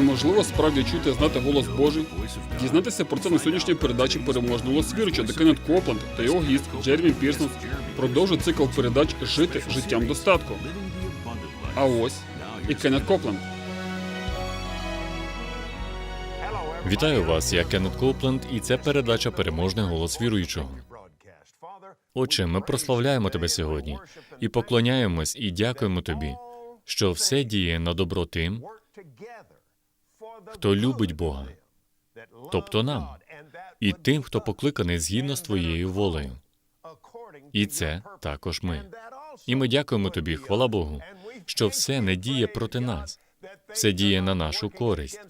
Чи можливо справді чути, знати голос Божий? Дізнатися про це на сьогоднішній передачі переможний голос віруюча, де Кеннет Копланд та його гість Джермі Пірсон продовжують цикл передач Жити життям достатку. А ось і Кеннет Копланд. Вітаю вас, я Кеннет Копленд, і це передача Переможний голос віруючого. Отче, ми прославляємо тебе сьогодні і поклоняємось і дякуємо тобі, що все діє на добро тим, хто любить Бога, тобто нам, і тим, хто покликаний згідно з твоєю волею. І це також ми. І ми дякуємо тобі, хвала Богу, що все не діє проти нас, все діє на нашу користь.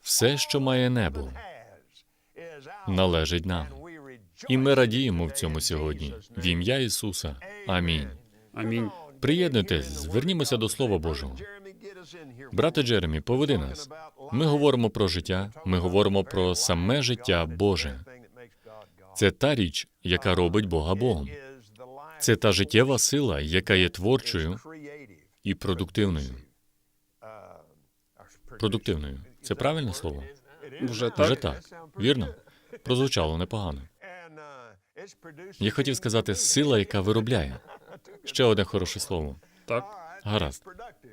Все, що має небо, належить нам. І ми радіємо в цьому сьогодні. В ім'я Ісуса. Амінь. Амінь. Приєднуйтесь, звернімося до Слова Божого. Брате Джеремі, поведи нас. Ми говоримо про життя, ми говоримо про саме життя Боже. Це та річ, яка робить Бога Богом. Це та життєва сила, яка є творчою і продуктивною. Продуктивною. Це правильне слово? Вже так? Вже так. Вірно? Прозвучало непогано. Я хотів сказати сила, яка виробляє. Ще одне хороше слово. Так. Гаразд.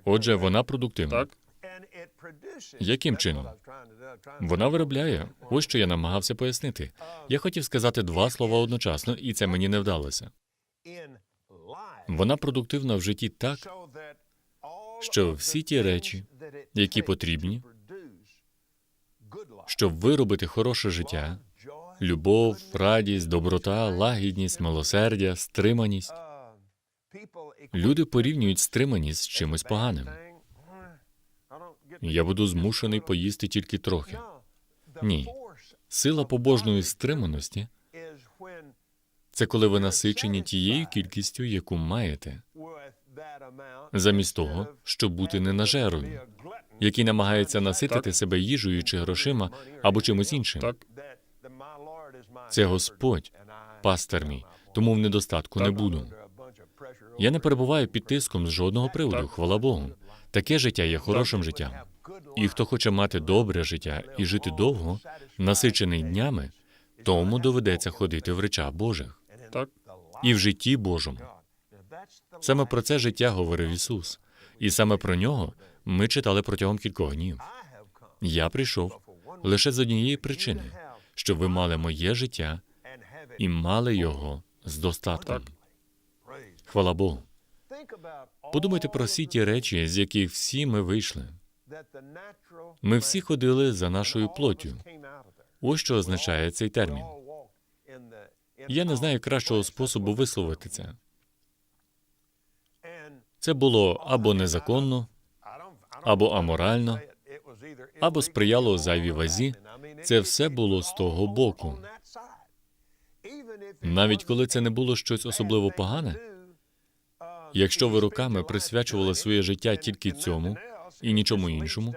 Отже, вона продуктивна. Так. Яким чином? Вона виробляє. Ось що я намагався пояснити. Я хотів сказати два слова одночасно, і це мені не вдалося. Вона продуктивна в житті так, що всі ті речі, які потрібні, щоб виробити хороше життя, любов, радість, доброта, лагідність, милосердя, стриманість. Люди порівнюють стриманість з чимось поганим. Я буду змушений поїсти тільки трохи. Ні. Сила побожної стриманості це коли ви насичені тією кількістю, яку маєте, замість того, щоб бути ненажерою, який намагається наситити себе їжею чи грошима або чимось іншим. Так. Це Господь, пастир мій, тому в недостатку не буду. Я не перебуваю під тиском з жодного приводу, хвала Богу. Таке життя є хорошим життям. І хто хоче мати добре життя і жити довго, насичений днями, тому доведеться ходити в речах Божих Так. і в житті Божому. Саме про це життя говорив Ісус, і саме про нього ми читали протягом кількох днів. Я прийшов лише з однієї причини, щоб ви мали моє життя і мали його з достатком. Хвала Богу. Подумайте про всі ті речі, з яких всі ми вийшли. Ми всі ходили за нашою плоттю. Ось що означає цей термін. Я не знаю кращого способу висловити це. Це було або незаконно, або аморально, або сприяло зайвій вазі. Це все було з того боку. Навіть коли це не було щось особливо погане, якщо ви роками присвячували своє життя тільки цьому і нічому іншому,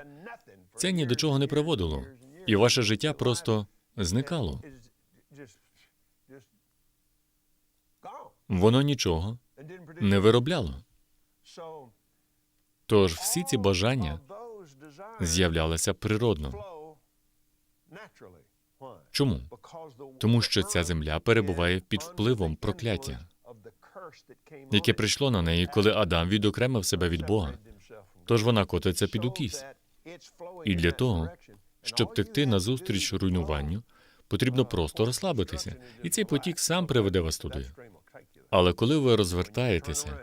це ні до чого не приводило, і ваше життя просто зникало. Воно нічого не виробляло. Тож всі ці бажання з'являлися природно. Чому? Тому що ця земля перебуває під впливом прокляття, яке прийшло на неї, коли Адам відокремив себе від Бога. Тож вона котиться під укіс. І для того, щоб текти назустріч руйнуванню, потрібно просто розслабитися, і цей потік сам приведе вас туди. Але коли ви розвертаєтеся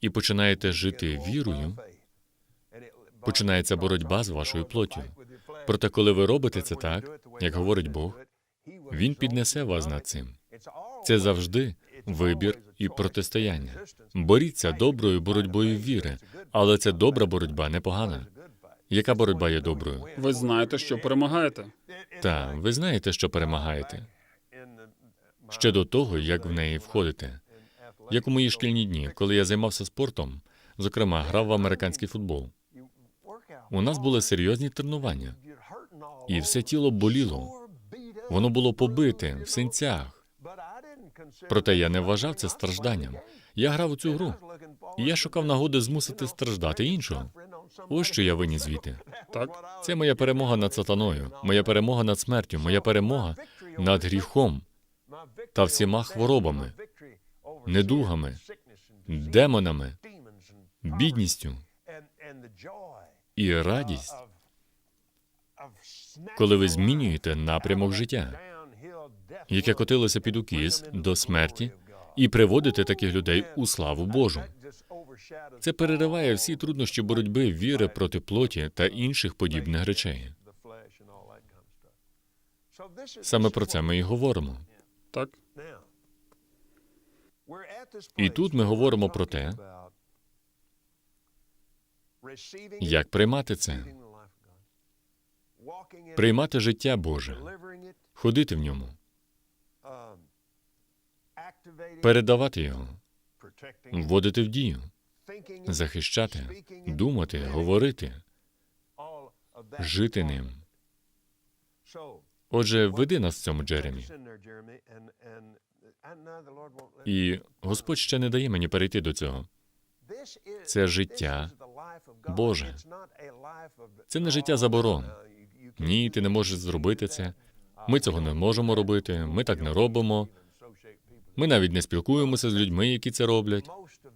і починаєте жити вірою, починається боротьба з вашою плоттю. Проте, коли ви робите це так, як говорить Бог, Він піднесе вас над цим. Це завжди вибір і протистояння. Боріться доброю боротьбою віри, але це добра боротьба непогана. Яка боротьба є доброю? Ви знаєте, що перемагаєте. Та ви знаєте, що перемагаєте ще до того, як в неї входите. Як у мої шкільні дні, коли я займався спортом, зокрема, грав в американський футбол. У нас були серйозні тренування, і все тіло боліло. Воно було побите в синцях. Проте я не вважав це стражданням. Я грав у цю гру, і я шукав нагоди змусити страждати іншого. Ось що я виніс звідти. Так? Це моя перемога над сатаною, моя перемога над смертю, моя перемога над гріхом та всіма хворобами, недугами, демонами, бідністю і радість, коли ви змінюєте напрямок життя, яке котилося під укіс до смерті, і приводите таких людей у славу Божу. Це перериває всі труднощі боротьби віри проти плоті та інших подібних речей. Саме про це ми і говоримо. Так? І тут ми говоримо про те, Як приймати це? Приймати життя Боже, ходити в ньому, передавати його, вводити в дію, захищати, думати, говорити, жити ним. Отже, веди нас в цьому, Джеремі. І Господь ще не дає мені перейти до цього. це життя Боже. Це не життя заборон. Ні, ти не можеш зробити це. Ми цього не можемо робити. Ми так не робимо. Ми навіть не спілкуємося з людьми, які це роблять.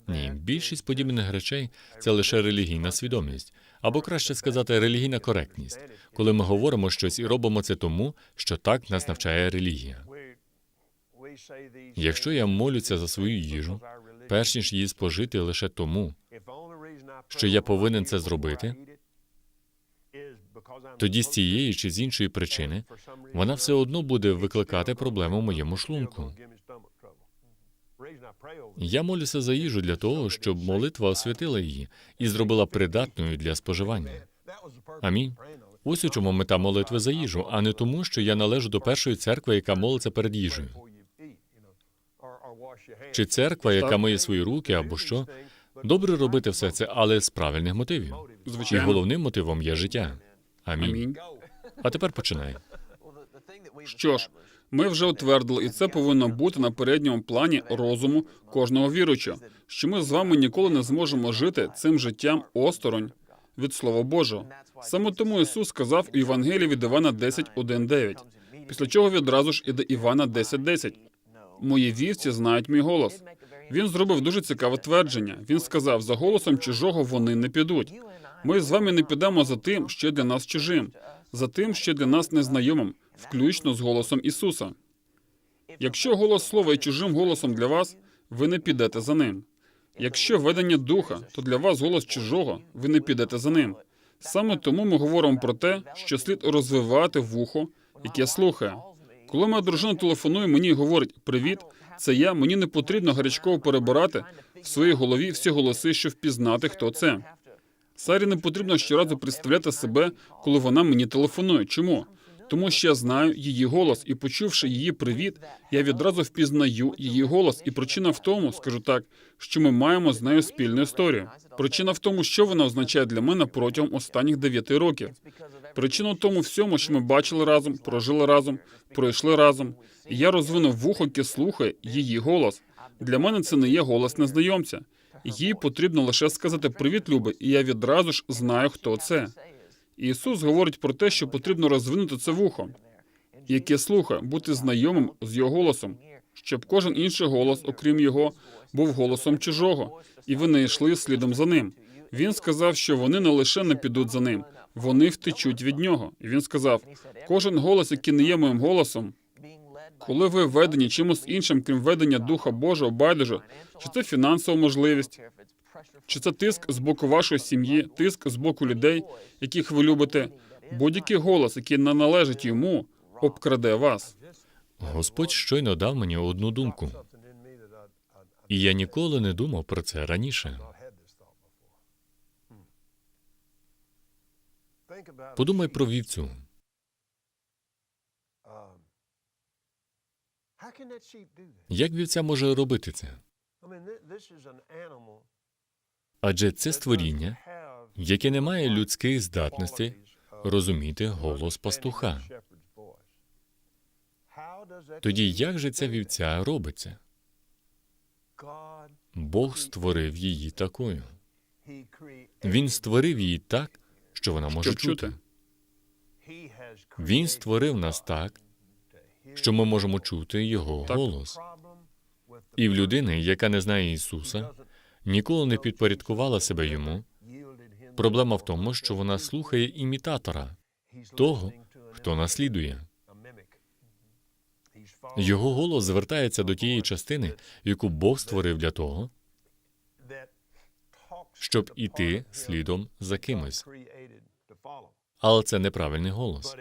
Ні, більшість подібних речей це лише релігійна свідомість, або краще сказати, релігійна коректність, коли ми говоримо щось і робимо це тому, що так нас навчає релігія. Якщо я молюся за свою їжу, перш ніж її спожити лише тому, що я повинен це зробити, тоді з цієї чи з іншої причини вона все одно буде викликати проблему в моєму шлунку. Я молюся за їжу для того, щоб молитва освятила її і зробила придатною для споживання. Амінь. Ось у чому мета молитви за їжу, а не тому, що я належу до першої церкви, яка молиться перед їжею. Чи церква, яка миє свої руки, або що. Добре робити все це, але з правильних мотивів. І Звичайно. головним мотивом є життя. Амінь. Амінь. А тепер починай. Що ж, ми вже утвердили, і це повинно бути на передньому плані розуму кожного віруючого, що ми з вами ніколи не зможемо жити цим життям осторонь від Слова Божого. Саме тому Ісус сказав у Євангелії від Івана 10.1.9, після чого відразу ж іде Івана 10.10. Мої вівці знають мій голос. Він зробив дуже цікаве твердження. Він сказав: за голосом чужого вони не підуть. Ми з вами не підемо за тим, що для нас чужим, за тим, що для нас незнайомим, включно з голосом Ісуса. Якщо голос слова є чужим голосом для вас, ви не підете за ним. Якщо ведення духа, то для вас голос чужого, ви не підете за ним. Саме тому ми говоримо про те, що слід розвивати вухо, яке слухає. Коли моя дружина телефонує мені і говорить Привіт, це я, мені не потрібно гарячково перебирати в своїй голові всі голоси, щоб впізнати, хто це. Сарі не потрібно щоразу представляти себе, коли вона мені телефонує. Чому? Тому що я знаю її голос, і почувши її привіт, я відразу впізнаю її голос. І причина в тому, скажу так, що ми маємо з нею спільну історію. Причина в тому, що вона означає для мене протягом останніх дев'яти років. Причина в тому всьому, що ми бачили разом, прожили разом, пройшли разом. І я розвинув вухо, яке слухає її голос. Для мене це не є голос незнайомця. Їй потрібно лише сказати Привіт, Люби, і я відразу ж знаю, хто це. Ісус говорить про те, що потрібно розвинути це вухо, яке слухає, бути знайомим з його голосом, щоб кожен інший голос, окрім його, був голосом чужого, і ви не йшли слідом за ним. Він сказав, що вони не лише не підуть за ним, вони втечуть від нього. І він сказав: кожен голос, який не є моїм голосом, коли ви ведені чимось іншим, крім ведення Духа Божого, байдуже, чи це фінансова можливість, чи це тиск з боку вашої сім'ї, тиск з боку людей, яких ви любите, будь-який голос, який не належить йому, обкраде вас. Господь щойно дав мені одну думку, і я ніколи не думав про це раніше. Подумай про вівцю. Як вівця може робити це? Адже це створіння, яке не має людських здатностей розуміти голос пастуха. Тоді як же ця вівця робиться? Бог створив її такою. Він створив її так, що вона може чути. Він створив нас так, що ми можемо чути його голос. І в людини, яка не знає Ісуса, ніколи не підпорядкувала себе йому. Проблема в тому, що вона слухає імітатора, того, хто наслідує. Його голос звертається до тієї частини, яку Бог створив для того, щоб іти слідом за кимось. Але це неправильний голос.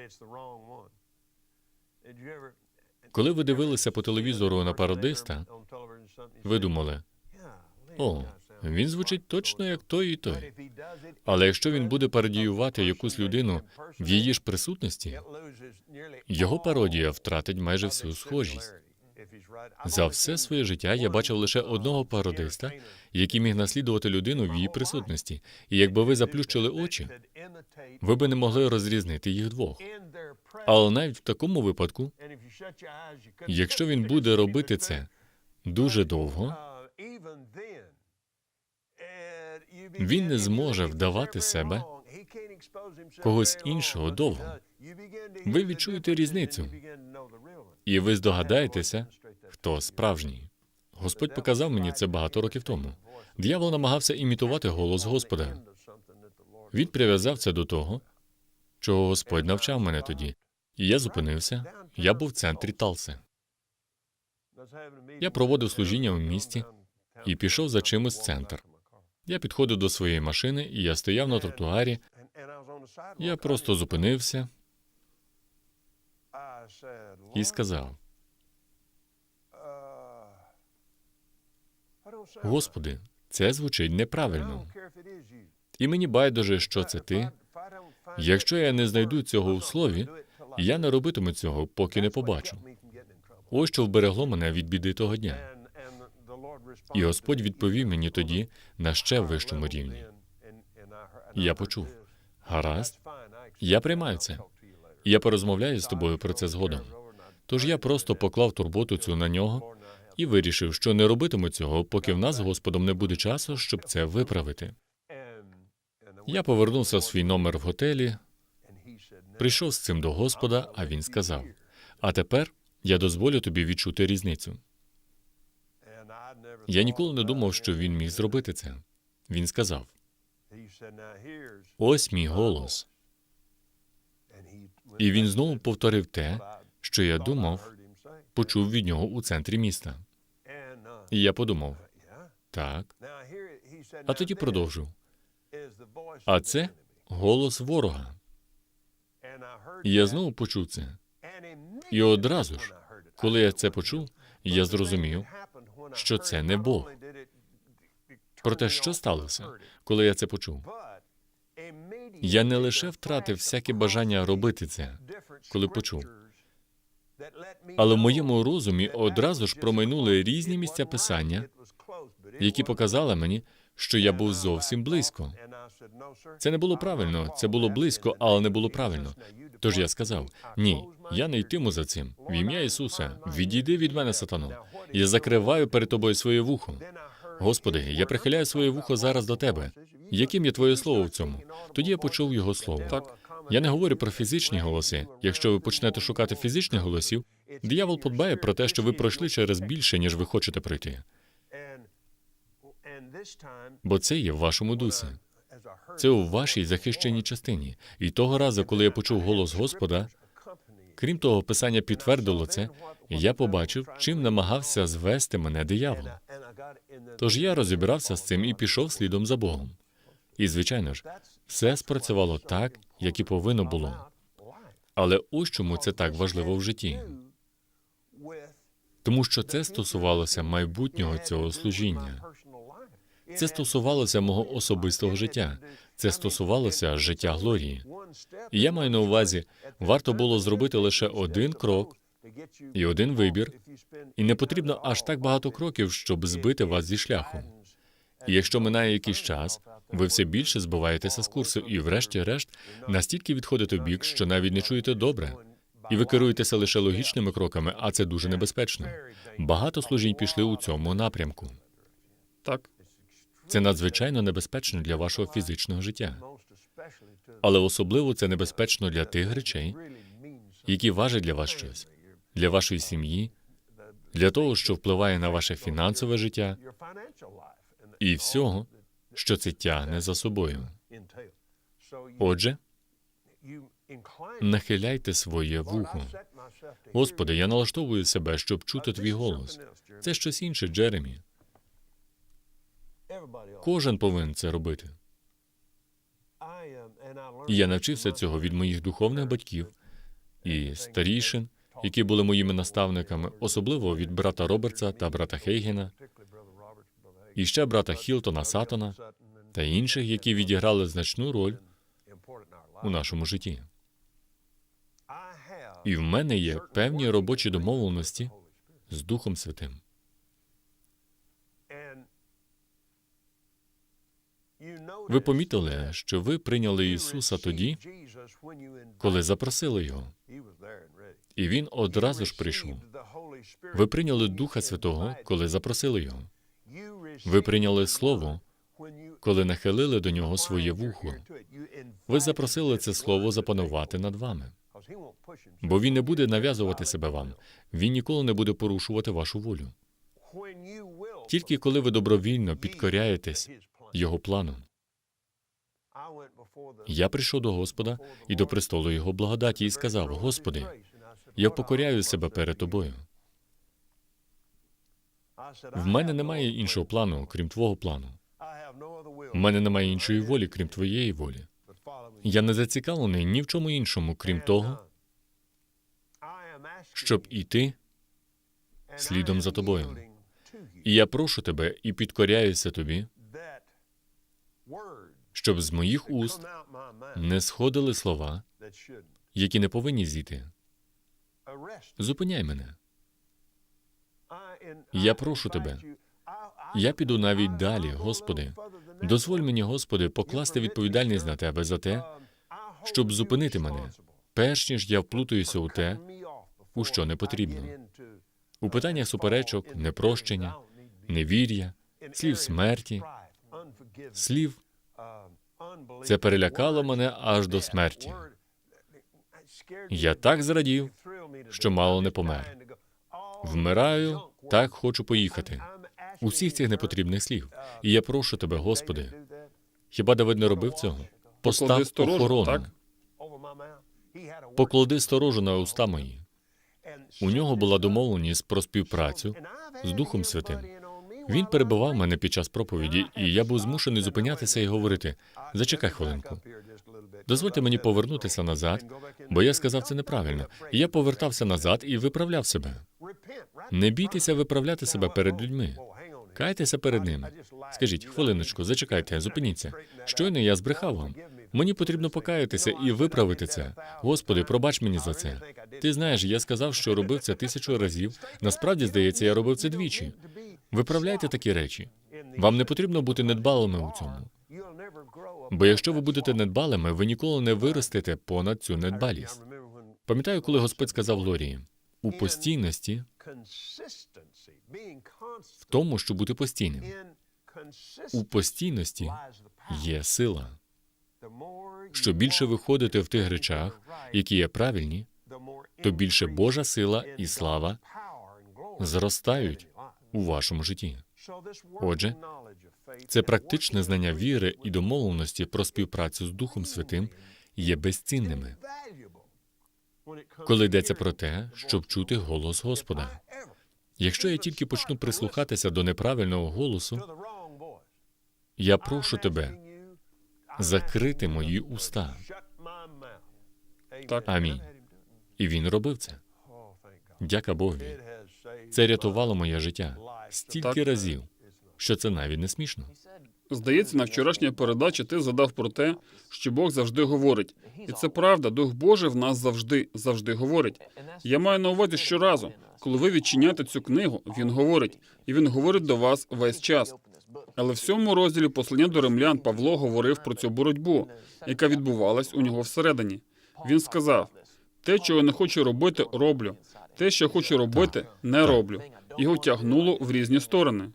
Коли ви дивилися по телевізору на пародиста, ви думали, о, він звучить точно як той і той. Але якщо він буде пародіювати якусь людину в її ж присутності, його пародія втратить майже всю схожість. За все своє життя я бачив лише одного пародиста, який міг наслідувати людину в її присутності. І якби ви заплющили очі, ви би не могли розрізнити їх двох. Але навіть в такому випадку, якщо він буде робити це дуже довго, він не зможе вдавати себе когось іншого довго. ви відчуєте різницю, і ви здогадаєтеся, хто справжній. Господь показав мені це багато років тому. Д'явол намагався імітувати голос Господа. Він прив'язав це до того, чого Господь навчав мене тоді. І я зупинився. Я був в центрі Талси. Я проводив служіння в місті і пішов за чимось в центр. Я підходив до своєї машини, і я стояв на тротуарі. Я просто зупинився і сказав: Господи, це звучить неправильно. І мені байдуже, що це ти. Якщо я не знайду цього у слові, я не робитиму цього, поки не побачу. Ось що вберегло мене від біди того дня. І Господь відповів мені тоді на ще вищому рівні. Я почув: гаразд, я приймаю це. Я порозмовляю з тобою про це згодом. Тож я просто поклав турботу цю на нього і вирішив, що не робитиму цього, поки в нас з Господом не буде часу, щоб це виправити. Я повернувся в свій номер в готелі, прийшов з цим до Господа, а він сказав: А тепер я дозволю тобі відчути різницю. Я ніколи не думав, що він міг зробити це. Він сказав: Ось мій голос. І він знову повторив те, що я думав, почув від нього у центрі міста. І я подумав: так, а тоді продовжив. А це голос ворога. І я знову почув це. І одразу ж, коли я це почув, я зрозумів, що це не Бог. Проте що сталося, коли я це почув? Я не лише втратив всяке бажання робити це, коли почув, але в моєму розумі одразу ж промайнули різні місця писання, які показали мені, що я був зовсім близько. Це не було правильно, це було близько, але не було правильно. Тож я сказав: ні, я не йтиму за цим. В ім'я Ісуса, відійди від мене, сатано. Я закриваю перед тобою своє вухо. Господи, я прихиляю своє вухо зараз до тебе. Яким є твоє слово в цьому? Тоді я почув його слово. Так. Я не говорю про фізичні голоси. Якщо ви почнете шукати фізичних голосів, диявол подбає про те, що ви пройшли через більше, ніж ви хочете пройти. Бо це є в вашому дусі. Це у вашій захищеній частині. І того разу, коли я почув голос Господа, крім того, писання підтвердило це, і я побачив, чим намагався звести мене диявол. Тож я розібрався з цим і пішов слідом за Богом. І, звичайно ж, все спрацювало так, як і повинно було. Але ось чому це так важливо в житті. Тому що це стосувалося майбутнього цього служіння. Це стосувалося мого особистого життя. Це стосувалося життя Глорії. Я маю на увазі, варто було зробити лише один крок і один вибір, і не потрібно аж так багато кроків, щоб збити вас зі шляху. І якщо минає якийсь час, ви все більше збиваєтеся з курсу, і, врешті-решт, настільки відходите в бік, що навіть не чуєте добре, і ви керуєтеся лише логічними кроками, а це дуже небезпечно. Багато служінь пішли у цьому напрямку. Так. Це надзвичайно небезпечно для вашого фізичного життя, але особливо це небезпечно для тих речей, які важать для вас щось, для вашої сім'ї, для того, що впливає на ваше фінансове життя і всього, що це тягне за собою. Отже, нахиляйте своє вухо. Господи, я налаштовую себе, щоб чути твій голос. Це щось інше, Джеремі. Кожен повинен це робити. І я навчився цього від моїх духовних батьків і старішин, які були моїми наставниками, особливо від брата Робертса та брата Хейгена, і ще брата Хілтона Сатона та інших, які відіграли значну роль у нашому житті. І в мене є певні робочі домовленості з Духом Святим. Ви помітили, що ви прийняли Ісуса тоді, коли запросили Його, і Він одразу ж прийшов. Ви прийняли Духа Святого, коли запросили Його. Ви прийняли Слово, коли нахилили до нього своє вухо. Ви запросили це слово запанувати над вами, бо він не буде нав'язувати себе вам. Він ніколи не буде порушувати вашу волю. Тільки коли ви добровільно підкоряєтесь його плану. Я прийшов до Господа і до престолу Його благодаті і сказав: Господи, я покоряю себе перед тобою. В мене немає іншого плану, крім твого плану. В мене немає іншої волі, крім твоєї волі. Я не зацікавлений ні в чому іншому, крім того, щоб іти слідом за тобою. І я прошу тебе і підкоряюся тобі, щоб з моїх уст не сходили слова, які не повинні зійти. Зупиняй мене. Я прошу тебе. Я піду навіть далі, Господи. Дозволь мені, Господи, покласти відповідальність на тебе за те, щоб зупинити мене, перш ніж я вплутаюся у те, у що не потрібно. У питаннях суперечок, непрощення, невір'я, слів смерті, слів це перелякало мене аж до смерті. Я так зрадів, що мало не помер. Вмираю, так хочу поїхати. Усіх цих непотрібних слів. І я прошу тебе, Господи, хіба Давид не робив цього? Постав сторожу, охорону, так? поклади сторожу на уста мої. У нього була домовленість про співпрацю з Духом Святим. Він перебивав мене під час проповіді, і я був змушений зупинятися і говорити: зачекай хвилинку. Дозвольте мені повернутися назад, бо я сказав це неправильно. І я повертався назад і виправляв себе. Не бійтеся виправляти себе перед людьми. Кайтеся перед ними. Скажіть, хвилиночку, зачекайте, зупиніться. Щойно я збрехав вам. Мені потрібно покаятися і виправити це. Господи, пробач мені за це. Ти знаєш, я сказав, що робив це тисячу разів. Насправді, здається, я робив це двічі. Виправляйте такі речі. Вам не потрібно бути недбалими у цьому. Бо якщо ви будете недбалими, ви ніколи не виростете понад цю недбалість. Пам'ятаю, коли Господь сказав Лорії, у постійності, в тому, щоб бути постійним. У постійності є сила. Що більше ви ходите в тих речах, які є правильні, то більше Божа сила і слава зростають у вашому житті. Отже, це практичне знання віри і домовленості про співпрацю з Духом Святим є безцінними, коли йдеться про те, щоб чути голос Господа. Якщо я тільки почну прислухатися до неправильного голосу, я прошу тебе закрити мої уста. Так. Амінь. І він робив це. Дяка Богові. Це рятувало моє життя стільки Так. разів, що це навіть не смішно. Здається, на вчорашній передачі ти задав про те, що Бог завжди говорить. І це правда, Дух Божий в нас завжди, завжди говорить. Я маю на увазі щоразу, коли ви відчиняєте цю книгу, він говорить, і він говорить до вас весь час. Але в сьому розділі послання до римлян Павло говорив про цю боротьбу, яка відбувалась у нього всередині. Він сказав: те, чого я не хочу робити, роблю. Те, що хочу робити, не роблю. Його тягнуло в різні сторони.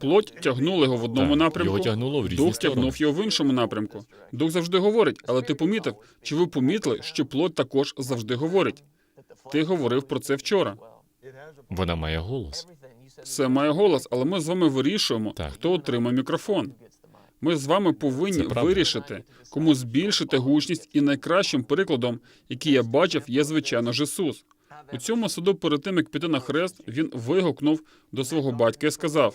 Плоть тягнула його в одному Так, напрямку, його тягнуло в різні дух сторони. тягнув його в іншому напрямку. Дух завжди говорить, але ти помітив, чи ви помітили, що плоть також завжди говорить? Ти говорив про це вчора. Вона має голос. Все має голос, але ми з вами вирішуємо, Так. хто отримає мікрофон. Ми з вами повинні вирішити, кому збільшити гучність, і найкращим прикладом, який я бачив, є звичайно ж Ісус. У цьому саду, перед тим як піти на хрест, він вигукнув до свого батька і сказав: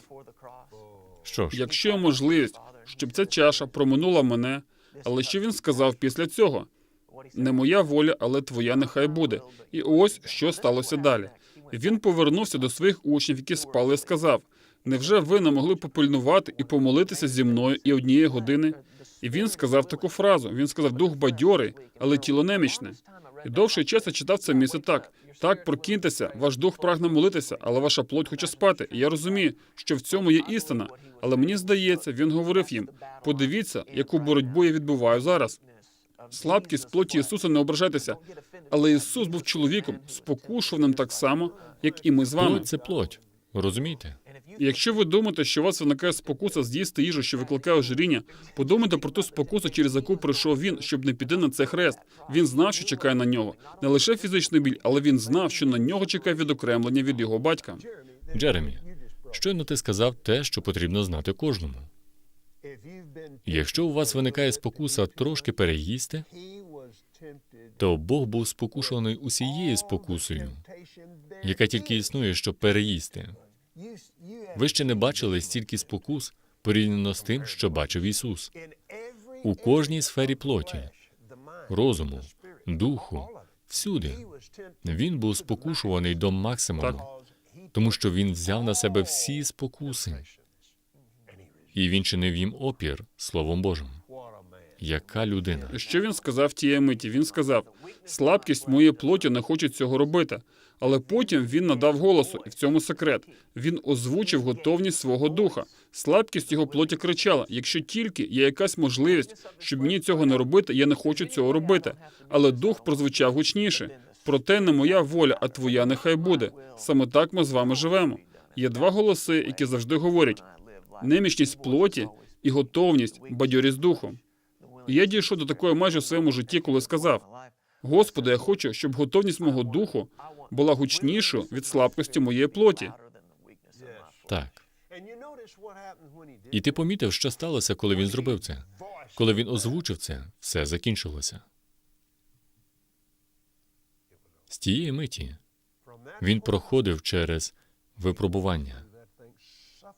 Що ж, якщо є можливість, щоб ця чаша проминула мене, але що він сказав після цього? Не моя воля, але твоя нехай буде. І ось що сталося далі. Він повернувся до своїх учнів, які спали, і сказав: Невже ви не могли попильнувати і помолитися зі мною і однієї години? І він сказав таку фразу. Він сказав: Дух бадьорий, але тіло немічне. І довший час я читав це місце так. Так, прокиньтеся, ваш дух прагне молитися, але ваша плоть хоче спати. І я розумію, що в цьому є істина. Але мені здається, він говорив їм: подивіться, яку боротьбу я відбуваю зараз. Слабкість плоті Ісуса не ображайтеся. Але Ісус був чоловіком, спокушуваним так само, як і ми з вами. плоть це плоть. Розумієте? Якщо ви думаєте, що вас виникає спокуса з'їсти їжу, що викликає ожиріння, подумайте про ту спокусу, через яку прийшов він, щоб не піти на цей хрест. Він знав, що чекає на нього. Не лише фізичний біль, але він знав, що на нього чекає відокремлення від його батька. Джеремі, щойно ти сказав те, що потрібно знати кожному. Якщо у вас виникає спокуса трошки переїсти, то Бог був спокушений усією спокусою, яка тільки існує, щоб переїсти. Ви ще не бачили стільки спокус порівняно з тим, що бачив Ісус. У кожній сфері плоті, розуму, духу, всюди. Він був спокушуваний до максимуму, тому що він взяв на себе всі спокуси, і він чинив їм опір Словом Божим. Яка людина? Що він сказав тієї миті? Він сказав: слабкість моєї плоті не хоче цього робити. Але потім він надав голосу, і в цьому секрет. Він озвучив готовність свого духа. Слабкість його плоті кричала: якщо тільки є якась можливість, щоб мені цього не робити, я не хочу цього робити. Але дух прозвучав гучніше. Проте не моя воля, а твоя нехай буде. Саме так ми з вами живемо. Є два голоси, які завжди говорять: немічність плоті і готовність, бадьорість духу. І я дійшов до такої майже в своєму житті, коли сказав: Господи, я хочу, щоб готовність мого духу була гучнішою від слабкості моєї плоті. Так. І ти помітив, що сталося, коли він зробив це? Коли він озвучив це, все закінчилося. З тієї миті він проходив через випробування,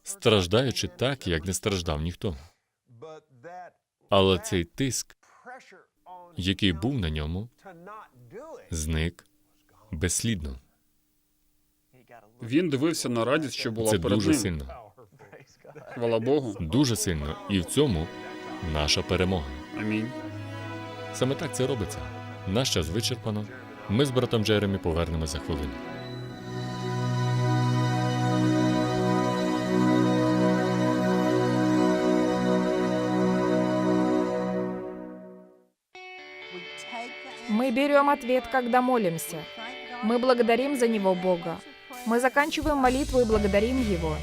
страждаючи так, як не страждав ніхто. Але цей тиск, який був на ньому, зник безслідно. Він дивився на радість, що була Це перед дуже ним. сильно, Хвала Богу. дуже сильно, і в цьому наша перемога. Амінь. Саме так це робиться. Наш час вичерпано. Ми з братом Джеремі повернемося за хвилину. Берем ответ, когда молимся. Мы благодарим за него Бога. Мы заканчиваем молитву и благодарим Его.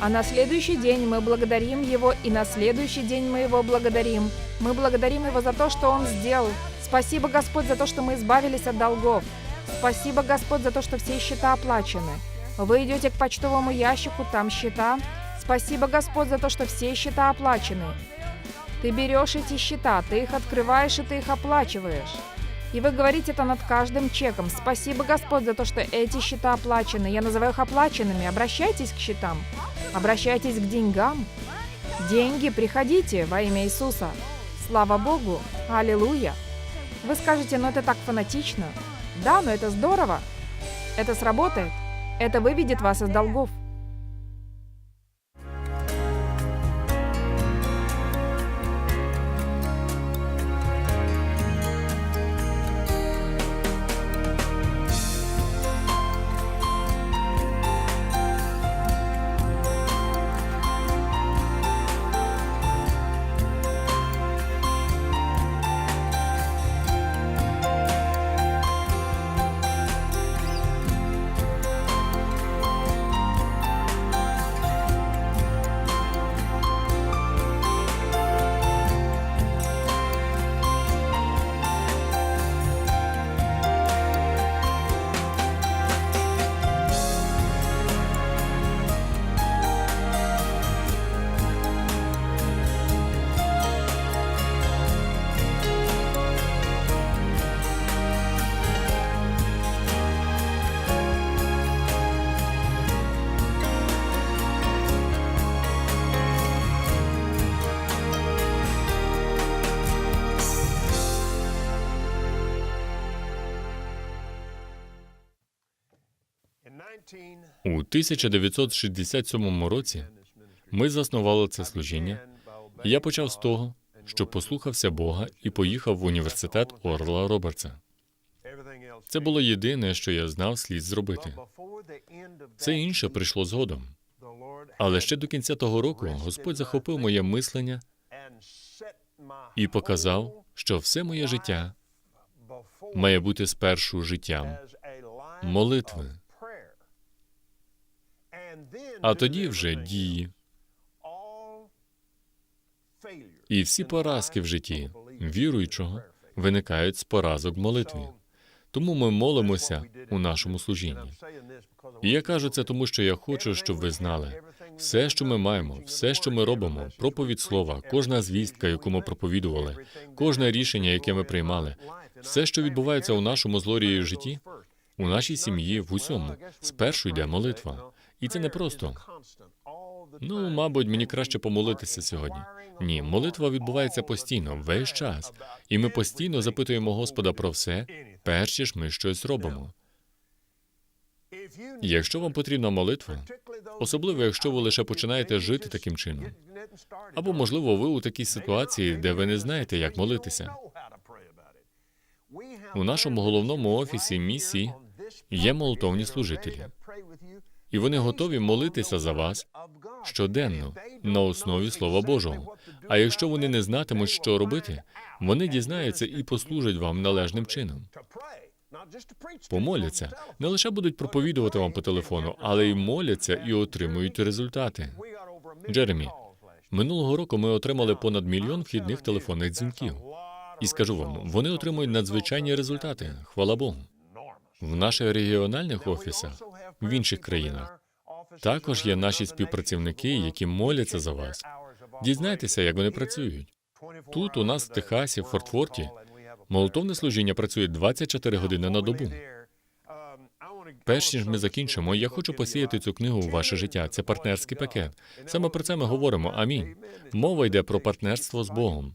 А на следующий день мы благодарим Его, и на следующий день мы Его благодарим. Мы благодарим Его за то, что Он сделал. Спасибо, Господь, за то, что мы избавились от долгов. Спасибо, Господь, за то, что все счета оплачены. Вы идете к почтовому ящику, там счета. Спасибо, Господь, за то, что все счета оплачены. Ты берешь эти счета, ты их открываешь и ты их оплачиваешь. И вы говорите это над каждым чеком. Спасибо, Господь, за то, что эти счета оплачены. Я называю их оплаченными. Обращайтесь к счетам. Обращайтесь к деньгам. Деньги, приходите во имя Иисуса. Слава Богу. Аллилуйя. Вы скажете, ну это так фанатично. Да, но это здорово. Это сработает. Это выведет вас из долгов. 1967 році ми заснували це служіння. І я почав з того, що послухався Бога і поїхав в університет Орла Робертса. Це було єдине, що я знав слід зробити. Це інше прийшло згодом. Але ще до кінця того року Господь захопив моє мислення і показав, що все моє життя має бути спершу життям молитви, а тоді вже дії. І всі поразки в житті віруючого виникають з поразок в молитві. Тому ми молимося у нашому служінні. І я кажу це тому, що я хочу, щоб ви знали. Все, що ми маємо, все, що ми робимо, проповідь слова, кожна звістка, яку ми проповідували, кожне рішення, яке ми приймали, все, що відбувається у нашому злорії житті, у нашій сім'ї, в усьому, спершу йде молитва. І це не просто. Ну, мабуть, мені краще помолитися сьогодні. Ні, молитва відбувається постійно, весь час. І ми постійно запитуємо Господа про все, перш ніж ми щось робимо. Якщо вам потрібна молитва, особливо якщо ви лише починаєте жити таким чином, або можливо ви у такій ситуації, де ви не знаєте, як молитися. У нашому головному офісі місії є молитовні служителі, і вони готові молитися за вас щоденно на основі Слова Божого. А якщо вони не знатимуть, що робити, вони дізнаються і послужать вам належним чином. Помоляться, не лише будуть проповідувати вам по телефону, але й моляться і отримують результати. Джеремі, минулого року ми отримали понад мільйон вхідних телефонних дзвінків. І скажу вам, вони отримують надзвичайні результати. Хвала Богу. В наших регіональних офісах в інших країнах також є наші співпрацівники, які моляться за вас. Дізнайтеся, як вони працюють. Тут у нас в Техасі, в Фортфорті, молитовне служіння працює 24 години на добу. Перш ніж ми закінчимо, я хочу посіяти цю книгу у ваше життя. Це партнерський пакет. Саме про це ми говоримо. Амінь. Мова йде про партнерство з Богом.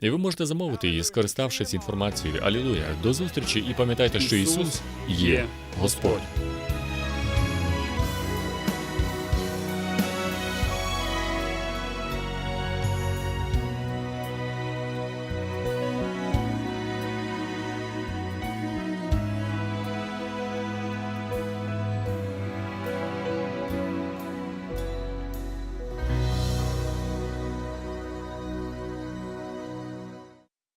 І ви можете замовити її, скориставшись інформацією. Алілуя. До зустрічі і пам'ятайте, що Ісус є Господь.